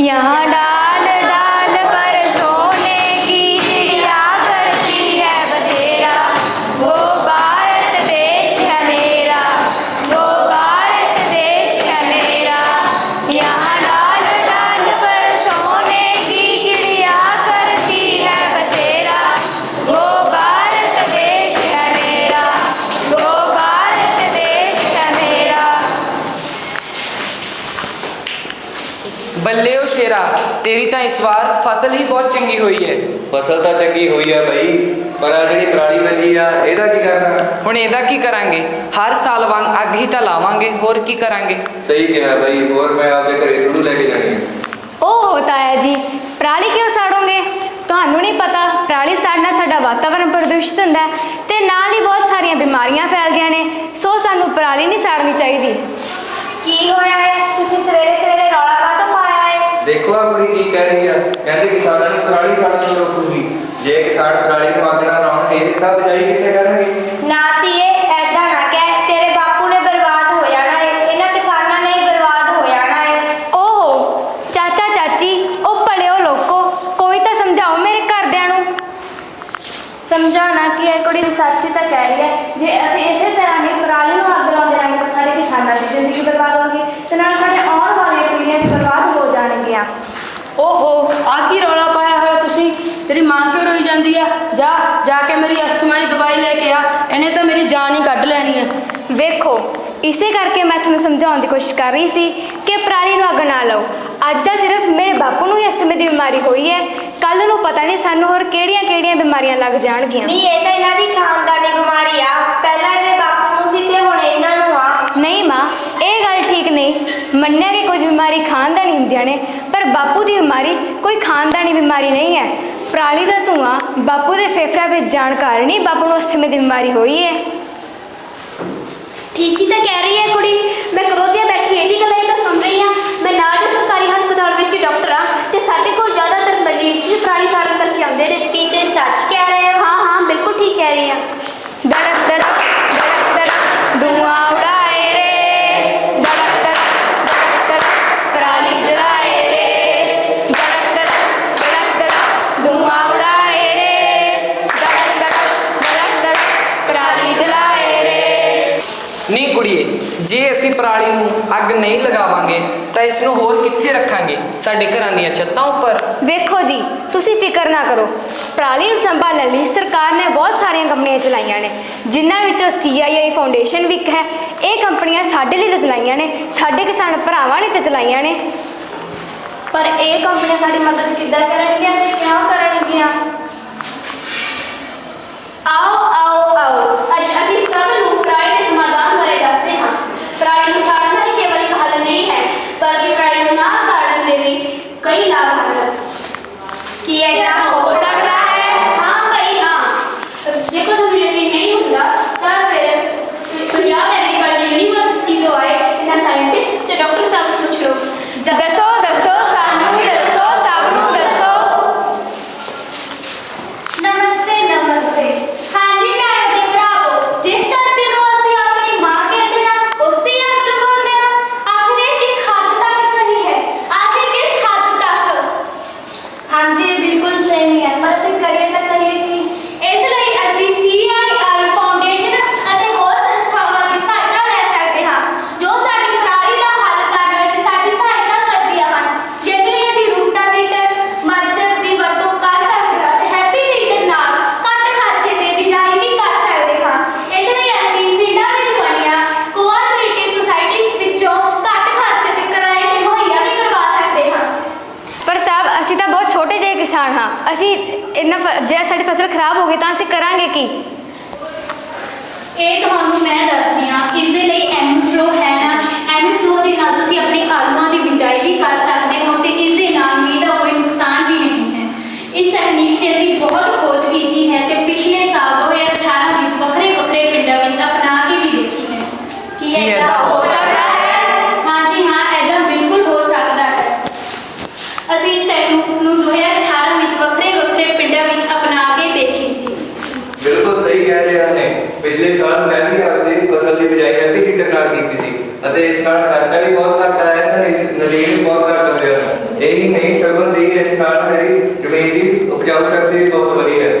यहाँ ਸ਼ੇਰਾ ਤੇਰੀ ਤਾਂ ਇਸ ਵਾਰ ਫਸਲ ਹੀ ਬਹੁਤ ਚੰਗੀ ਹੋਈ ਹੈ। ਫਸਲ ਤਾਂ ਚੰਗੀ ਹੋਈ ਆ ਬਈ ਪਰ ਆ ਜਿਹੜੀ ਪਰਾਲੀ ਬਚੀ ਆ ਇਹਦਾ ਕੀ ਕਰਨਾ? ਹੁਣ ਇਹਦਾ ਕੀ ਕਰਾਂਗੇ? ਹਰ ਸਾਲ ਵਾਂਗ ਅੱਗ ਹੀ ਤਾਂ ਲਾਵਾਂਗੇ ਹੋਰ ਕੀ ਕਰਾਂਗੇ? ਸਹੀ ਕਿਹਾ ਬਈ ਹੋਰ ਮੈਂ ਆਪਦੇ ਘਰੇ ਥੋੜੂ ਲੈ ਕੇ ਜਾਣੀ ਆ। ਉਹ ਹੋਤਾ ਹੈ ਜੀ ਪਰਾਲੀ ਕਿਉਂ ਸਾੜੋਗੇ? ਤੁਹਾਨੂੰ ਨਹੀਂ ਪਤਾ ਪਰਾਲੀ ਸਾੜਨਾ ਸਾਡਾ ਵਾਤਾਵਰਣ ਪ੍ਰਦੂਸ਼ਿਤ ਹੁੰਦਾ ਹੈ ਤੇ ਨਾਲ ਹੀ ਬਹੁਤ ਸਾਰੀਆਂ ਬਿਮਾਰੀਆਂ ਫੈਲਦੀਆਂ ਨੇ ਸੋ ਸਾਨੂੰ ਪਰਾਲੀ ਨਹੀਂ ਸਾੜਨੀ ਚਾਹੀਦੀ। ਜੇ ਕਿਸਾਨ ਪਰਾਲੀ ਨੂੰ ਅੱਗ ਨਾ ਲਾਉਣ ਇਹ ਤਾਂ ਬਜਾਈ ਕਿੱਥੇ ਕਰਨਗੇ? ਨਾ ਧੀਏ ਐਦਾਂ ਨਾ ਕਹਿ ਤੇਰੇ ਬਾਪੂ ਨੇ ਬਰਬਾਦ ਹੋ ਜਾਣਾ ਹੈ ਇਹਨਾਂ ਕਿਸਾਨਾਂ ਨੇ ਹੀ ਬਰਬਾਦ ਹੋ ਜਾਣਾ ਹੈ ਓਹੋ ਚਾਚਾ ਚਾਚੀ ਉਹ ਭਲਿਓ ਲੋਕੋ ਕੋਈ ਤਾਂ ਸਮਝਾਓ ਮੇਰੇ ਘਰਦਿਆਂ ਨੂੰ। ਸਮਝਾਉਣਾ ਕੀ ਹੈ ਕੁੜੀ ਦੀ ਸੱਚੀ ਤਾਂ ਕਹਿ ਰਹੀ ਹੈ ਜੇ ਅਸੀਂ ਇਸੇ ਤਰ੍ਹਾਂ ਹੀ ਪਰਾਲੀ ਨੂੰ ਅੱਗ ਲਾਉਂਦੇ ਰਹਾਂਗੇ ਤਾਂ ਸਾਡੇ ਕਿਸਾਨਾਂ ਦੀ ਜ਼ਿੰਦਗੀ ਬਰਬਾਦ ਹੋਗੀ ਤੇ ਨਾਲ ਸਾਡੇ ਆਉਣ ਵਾਲੀਆਂ ਪੀੜ੍ਹੀਆਂ ਵੀ ਬਰਬਾਦ ਹੋ ਜਾਣਗੀਆਂ। ਓਹੋ ਆ ਕੀ ਰੌਲਾ ਤੇਰੀ ਮਾਂ ਕਿਉਂ ਰੋਈ ਜਾਂਦੀ ਆ? ਜਾ ਜਾ ਕੇ ਮੇਰੀ ਅਸਥਮਾ ਦੀ ਦਵਾਈ ਲੈ ਕੇ ਆ। ਇਹਨੇ ਤਾਂ ਮੇਰੀ ਜਾਨ ਹੀ ਕੱਢ ਲੈਣੀ ਆ। ਵੇਖੋ ਇਸੇ ਕਰਕੇ ਮੈਂ ਤੁਹਾਨੂੰ ਸਮਝਾਉਣ ਦੀ ਕੋਸ਼ਿਸ਼ ਕਰ ਰਹੀ ਸੀ ਕਿ ਪਰਾਲੀ ਨੂੰ ਅੱਗ ਨਾ ਲਾਓ। ਅੱਜ ਤਾਂ ਸਿਰਫ ਮੇਰੇ ਬਾਪੂ ਨੂੰ ਹੀ ਅਸਥਮੇ ਦੀ ਬਿਮਾਰੀ ਹੋਈ ਹੈ। ਕੱਲ ਨੂੰ ਪਤਾ ਨਹੀਂ ਸਾਨੂੰ ਹੋਰ ਕਿਹੜੀਆਂ-ਕਿਹੜੀਆਂ ਬਿਮਾਰੀਆਂ ਲੱਗ ਜਾਣਗੀਆਂ। ਨਹੀਂ ਇਹ ਤਾਂ ਇਹਨਾਂ ਦੀ ਖਾਨਦਾਨੀ ਬਿਮਾਰੀ ਆ। ਪਹਿਲਾਂ ਇਹਦੇ ਬਾਪੂ ਨੂੰ ਸੀ ਤੇ ਹੁਣ ਇਹਨਾਂ ਨੂੰ ਆ। ਨਹੀਂ ਮਾਂ ਇਹ ਗੱਲ ਠੀਕ ਨਹੀਂ। ਮੰਨਿਆ ਕਿ ਕੁਝ ਬਿਮਾਰੀ ਖਾਨਦਾਨੀ ਹੁੰਦੀਆਂ ਨੇ ਪਰ ਬਾਪੂ ਦੀ ਬਿਮਾਰੀ ਕੋਈ ਖਾਨਦਾਨੀ ਬਿਮਾਰੀ ਨਹੀਂ ਹੈ। ਪਰਾਲੀ ਦਾ ਧੂਆਂ ਬਾਪੂ ਦੇ ਫੇਫੜਿਆਂ ਵਿੱਚ ਜਾਣ ਕਾਰਨ ਹੀ ਬਾਪੂ ਨੂੰ ਅਸਥਮੇ ਦੀ ਬਿਮਾਰੀ ਹੋਈ ਹੈ ਠੀਕ ਹੀ ਤਾਂ ਕਹਿ ਰਹੀ ਹੈ ਕੁੜੀ ਮੈਂ ਕਰੋਧਿਆ ਬੈਠੀ ਇਹਦੀ ਗੱਲਾਂ ਤਾਂ ਸੁਣ ਰਹੀ ਹਾਂ ਮੈਂ ਨਾਲ ਦੇ ਸਰਕਾਰੀ ਹਸਪਤਾਲ ਵਿੱਚ ਡਾਕਟਰ ਹਾਂ ਤੇ ਸਾਡੇ ਕੋਲ ਜ਼ਿਆਦਾਤਰ ਮਰੀਜ਼ ਹੀ ਪਰਾਲੀ ਸਾੜਨ ਕਰਕੇ ਆਉਂਦੇ ਨੇ ਕੀ ਤੇ ਸੱਚ ਕਹਿ ਰਹੇ ਹੋ ਹਾਂ ਹਾਂ ਬਿਲਕੁਲ ਠੀਕ ਕਹਿ ਰਹੀ ਹਾਂ ਧੜਕ ਧੜਕ ਧੜਕ ਧੜਕ ਧੂਆਂ ਕੁੜੀਏ ਜੇ ਅਸੀਂ ਪਰਾਲੀ ਨੂੰ ਅੱਗ ਨਹੀਂ ਲਗਾਵਾਂਗੇ ਤਾਂ ਇਸ ਨੂੰ ਹੋਰ ਕਿੱਥੇ ਰੱਖਾਂਗੇ? ਸਾਡੇ ਘਰਾਂ ਦੀਆਂ ਛੱਤਾਂ ਉੱਪਰ। ਵੇਖੋ ਜੀ ਤੁਸੀਂ ਫਿਕਰ ਨਾ ਕਰੋ। ਪਰਾਲੀ ਨੂੰ ਸੰਭਾਲਣ ਲਈ ਸਰਕਾਰ ਨੇ ਬਹੁਤ ਸਾਰੀਆਂ ਕੰਪਨੀਆਂ ਚਲਾਈਆਂ ਨੇ ਜਿਨ੍ਹਾਂ ਵਿੱਚੋਂ CII ਫਾਊਂਡੇਸ਼ਨ ਵੀ ਇੱਕ ਹੈ। ਇਹ ਕੰਪਨੀਆਂ ਸਾਡੇ ਲਈ ਤਾਂ ਚਲਾਈਆਂ ਨੇ ਸਾਡੇ ਕਿਸਾਨ ਭਰਾਵਾਂ ਨੇ ਤਾਂ ਚਲਾਈਆਂ ਨੇ। ਪਰ ਇਹ ਕੰਪਨੀਆਂ ਸਾਡੀ ਮਦਦ ਕਿੱਦਾਂ ਕਰਨਗੀਆਂ ਤੇ ਕਿਉਂ ਕਰਨਗੀਆਂ? ਆਓ ਆਓ ਆਓ ਅੱਜ ਅਸੀਂ ਸਭ ਨੂੰ ਪਰਾਲੀ ਦੇ ਸਮਾਧਾਨ ਬਾਰੇ ਦੱਸਦੇ ਹਾਂ ਪਰਾਲੀ ਨੂੰ ਸਾੜਨਾ ਹੀ ਕੇਵਲ ਇੱਕ ਹੱਲ ਨਹੀਂ ਹੈ ਬਲਕਿ ਪਰਾਲੀ ਨੂੰ ਨਾ ਸਾੜਨ ਦੇ ਵੀ ਕਈ ਲਾਭ ਹਨ ਕੀ ਐਦਾਂ ਹੋ ਸਕਦਾ ਹੈ ਹਾਂ ਭਾਈ ਹਾਂ ਜੇਕਰ ਤੁਹਾਨੂੰ ਯਕੀਨ ਨਹੀਂ ਹੁੰਦਾ ਤਾਂ ਫਿਰ ਪੰਜਾਬ ਐਗਰੀਕਲਚਰ ਯੂਨੀਵਰਸਿਟੀ ਤੋਂ ਆਏ ਇਹਨਾਂ ਸਾਇੰਟਿਸਟ ਤੇ ਡਾਕਟਰ ਸਾਹਿਬ ਨੂੰ ਪੁੱਛ ਲਓ ਦੱਸੋ ਦੱਸੋ ਸਾਨੂੰ ਵੀ ਦੱਸੋ ਸਭ ਨੂੰ ਦੱਸੋ ਨਮਸਤੇ ਨਮਸਤੇ ਹਾਂਜੀ ਭੈਣੋ ਤੇ ਭਰਾਵੋ ਜਿਸ ਧਰਤੀ ਨੂੰ ਅਸੀਂ ਆਪਣੀ ਮਾਂ ਕਹਿੰਦੇ ਹਾਂ ਉਸ ਦੀ ਅੱਗ ਲਗਾਉਂਦੇ ਹਾਂ ਆਖਿਰ ਇਹ ਕਿਸ ਹੱਦ ਤੱਕ ਸਹੀ ਹੈ ਆਖਿਰ ਕਿਸ ਹੱਦ ਤੱਕ ਹਾਂਜੀ ਇਹ ਬਿਲਕੁਲ ਸਹੀ ਹੈ ਪਰ ਅਸੀਂ ਕਰੀਏ ਤਾਂ ਕਰੀਏ ਕੀ ਇਸ ਲਈ ਅਸੀਂ CII ਫਾਊਂਡੇਸ਼ਨ ਅਤੇ ਹੋਰ ਸੰਸਥਾਵਾਂ ਦੀ ਸਹਾਇਤਾ ਲੈ ਸਕਦੇ ਹਾਂ ਜੋ ਸਾਡੀ ਪਰਾਲੀ ਦਾ ਹੱਲ ਕਰਨ ਵਿੱਚ ਸਾਡੀ ਸਹਾਇਤਾ ਕਰਦੀਆਂ ਹਨ ਜਿਸ ਲਈ ਅਸੀਂ ਰੂਟਾਵੀਟਰ ਮਰਚਰ ਦੀ ਵਰਤੋਂ ਕਰ ਸਕਦੇ ਹਾਂ ਤੇ ਹੈਪੀ ਸੀਡਰ ਨਾਲ ਘੱਟ ਖਰਚੇ ਤੇ ਬਿਜਾਈ ਵੀ ਕਰ ਸਕਦੇ ਹਾਂ ਇਸ ਲਈ ਅਸੀਂ ਪਿੰਡਾਂ ਵਿੱਚ ਬਣੀਆਂ ਕੋਆਪਰੇਟਿਵ ਸੁਸਾਇਟੀਜ਼ ਵਿੱਚੋਂ ਘੱਟ ਖਰਚੇ ਤੇ ਕਿਰਾਏ ਤੇ ਮੁਹੱਈਆ ਵੀ ਕਰਵਾ ਸਕਦੇ ਹਾਂ ਪਰ ਸਾਹਿਬ ਅਸੀਂ ਤਾਂ ਬਹੁਤ ਛੋਟੇ ਜਿਹੇ ਕਿਸਾਨ ਹਾਂ, ਅਸੀਂ ਇਹਨਾਂ ਫ- ਜੇ ਸਾਡੀ ਫਸਲ ਖਰਾਬ ਹੋ ਗਈ ਤਾਂ ਅਸੀਂ ਕਰਾਂਗੇ ਕੀ? ਇਹ ਤੁਹਾਨੂੰ ਮੈਂ ਦੱਸ ਹਾਂ ਇਸ ਦੇ ਲਈ ਐਮ ਫਲੋ ਹੈ ਨਾ ਐਮ ਫਲੋ ਦੇ ਨਾਲ ਤੁਸੀਂ ਆਪਣੇ ਆਲੂਆਂ ਦੀ ਬਿਜਾਈ ਵੀ ਕਰ ਸਕਦੇ ਹੋ ਤੇ ਇਸ ਦੇ ਨਾਲ ਮੀਂਹ ਦਾ ਕੋਈ ਨੁਕਸਾਨ ਵੀ ਨਹੀਂ ਹੈ ਇਸ ਤਕਨੀਕ ਤੇ ਅਸੀਂ ਬਹੁਤ ਖੋਜ ਕੀਤੀ ਹੈ ਤੇ ਪਿਛਲੇ ਸਾਲ 2018 ਵਿੱਚ ਵੱਖਰੇ ਵੱਖਰੇ ਪਿੰਡਾਂ ਵਿੱਚ ਅਪਣਾ ਕੇ ਵੀ ਦੇਖੀ ਹੈ ਕੀ ਕੀ ਐਦਾਂ ਏਦਾਂ ਹੋ ਸਕਦਾ ਹੈ ਹਾਂਜੀ ਹਾਂ ਐਦਾਂ ਬਿਲਕੁਲ ਹੋ ਸਕਦਾ ਹੈ ਅਸੀਂ ਇਸ ਤਕਨੀਕ ਨੂੰ 2018 ਵਿੱਚ ਵੱਖਰੇ ਵੱਖਰੇ ਪਿੰਡਾਂ ਵਿੱਚ ਅਪਣਾ ਕੇ ਦੇਖੀ ਸੀ ਬਿਲਕੁਲ ਸਹੀ ਕਹਿ ਰਹੇ ਨੇ ਪਿਛਲੇ ਮੈਂ ਵੀ ਆਪਣੀ ਫਸਲ ਦੀ ਬਿਜਾਈ ਹੈਪੀ ਸੀਡਰ ਨਾਲ ਕੀਤੀ ਸੀ। ਅਤੇ ਇਸ ਨਾਲ ਖਰਚਾ ਵੀ ਬਹੁਤ ਘੱਟ ਆਇਆ ਤੇ ਨਦੀਨ ਵੀ ਬਹੁਤ ਘੱਟ ਹੋਇਆ ਇਹ ਹੀ ਨਹੀਂ ਸਗੋਂ ਦੀ ਇਸ ਨਾਲ ਮੇਰੀ ਜ਼ਮੀਨ ਦੀ ਉਪਜਾਊ ਸ਼ਕਤੀ ਵੀ ਬਹੁਤ ਵਧੀ ਹੈ।